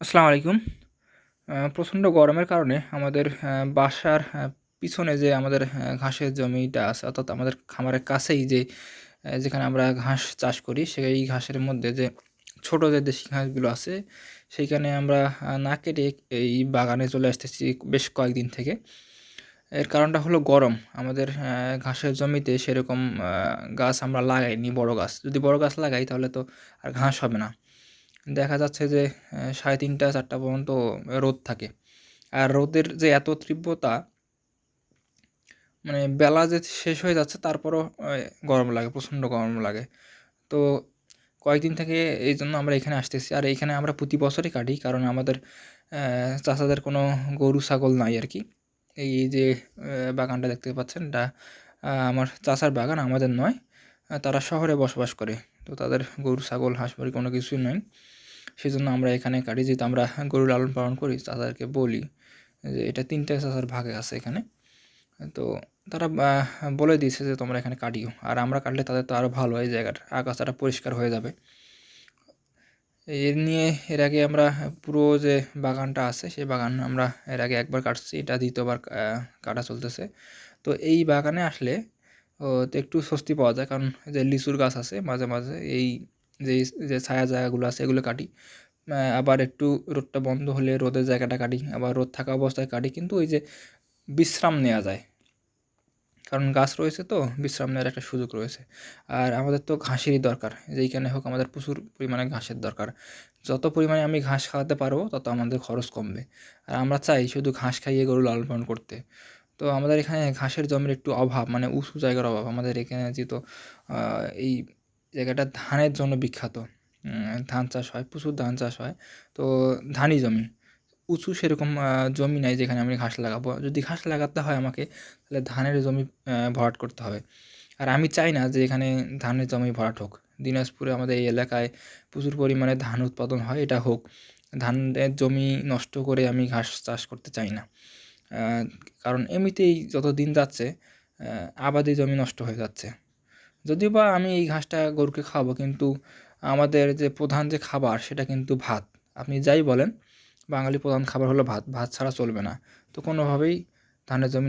আসসালামু আলাইকুম। প্রচণ্ড গরমের কারণে আমাদের বাসার পিছনে যে আমাদের ঘাসের জমিটা আছে, অর্থাৎ আমাদের খামারের কাছেই যে যেখানে আমরা ঘাস চাষ করি, সেই ঘাসের মধ্যে যে ছোট যে দেশি ঘাসগুলো আছে, সেইখানে আমরা না কেটে এই বাগানে চলে আসতেছি বেশ কয়েকদিন থেকে। এর কারণটা হলো গরম। আমাদের ঘাসের জমিতে সেরকম গাছ আমরা লাগাইনি, বড় গাছ। যদি বড় গাছ লাগাই তাহলে তো আর ঘাস হবে না। দেখা যাচ্ছে যে সাড়ে তিনটা, চারটা পর্যন্ত রোদ থাকে। আর রোদের যে এত তীব্রতা মানে বেলা যে শেষ হয়ে যাচ্ছে, তারপরও গরম লাগে, প্রচণ্ড গরম লাগে। তো কয়েকদিন থেকে এই জন্য আমরা এখানে আসতেছি। আর এখানে আমরা প্রতি বছরই কাটি, কারণ আমাদের চাষাদের কোনো গরু, ছাগল নাই আর কি। এই যে বাগানটা দেখতে পাচ্ছেন, এটা আমার চাষার বাগান, আমাদের নয়। তারা শহরে বসবাস করে। তো তাদের গরু, ছাগল, হাঁস, মুরগি কোনো কিছুই নয় সেই জন্য আমরা এখানে কাটি, যেহেতু আমরা গরু লালন পালন করি, তাদেরকে বলি যে এটা তিনটা চাষার ভাগে আছে এখানে। তো তারা বলে দিয়েছে যে তোমরা এখানে কাটিও। আর আমরা কাটলে তাদের তো আরও ভালো, এই জায়গাটা, আগাছাটা পরিষ্কার হয়ে যাবে। এর নিয়ে, এর আগে আমরা পুরো যে বাগানটা আছে, সেই বাগান আমরা এর আগে একবার কাটছি, এটা দ্বিতীয়বার কাটা চলতেছে। তো এই বাগানে আসলে তো একটু স্বস্তি পাওয়া যায়, কারণ যে লিচুর গাছ আছে, মাঝে মাঝে এই যে যে ছায়া জায়গাগুলো আছে এগুলো কাটি। আবার একটু রোদটা বন্ধ হলে রোদের জায়গাটা কাটি, আবার রোদ থাকা অবস্থায় কাটি, কিন্তু ওই যে বিশ্রাম নেওয়া যায়। কারণ গাছ রয়েছে তো, বিশ্রাম নেওয়ার একটা সুযোগ রয়েছে। আর আমাদের তো ঘাসেরই দরকার, যেইখানে হোক আমাদের প্রচুর পরিমাণে ঘাসের দরকার। যত পরিমাণে আমি ঘাস খাওয়াতে পারব, তত আমাদের খরচ কমবে। আর আমরা চাই শুধু ঘাস খাইয়ে গরু লালন পালন করতে। তো আমাদের এখানে ঘাসের জমির একটু অভাব মানে উঁচু জায়গার অভাব। আমাদের এখানে যেহেতু এই জায়গাটা ধানের জন্য বিখ্যাত। ধান চাষ হয়, প্রচুর ধান চাষ হয়। তো ধানই জমি। উঁচু সেরকম জমি নাই যেখানে আমি ঘাস লাগাবো। যদি ঘাস লাগাতে হয় আমাকে, তাহলে ধানের জমি ভরাট করতে হবে। আর আমি চাই না যে এখানে ধানের জমি ভরাট হোক। দিনাজপুরে আমাদের এই এলাকায় প্রচুর পরিমাণে ধান উৎপাদন হয়, এটা হোক। ধানের জমি নষ্ট করে আমি ঘাস চাষ করতে চাই না। কারণ এমনিতেই যত দিন যাচ্ছে আবাদি জমি নষ্ট হয়ে যাচ্ছে। যদিও বা আমি এই ঘাসটা গরুকে খাওয়াবো, কিন্তু আমাদের যে প্রধান যে খাবার সেটা কিন্তু ভাত। আপনি যাই বলেন, বাঙালি প্রধান খাবার হলো ভাত। ভাত ছাড়া চলবে না। তো কোনোভাবেই ধানের জমি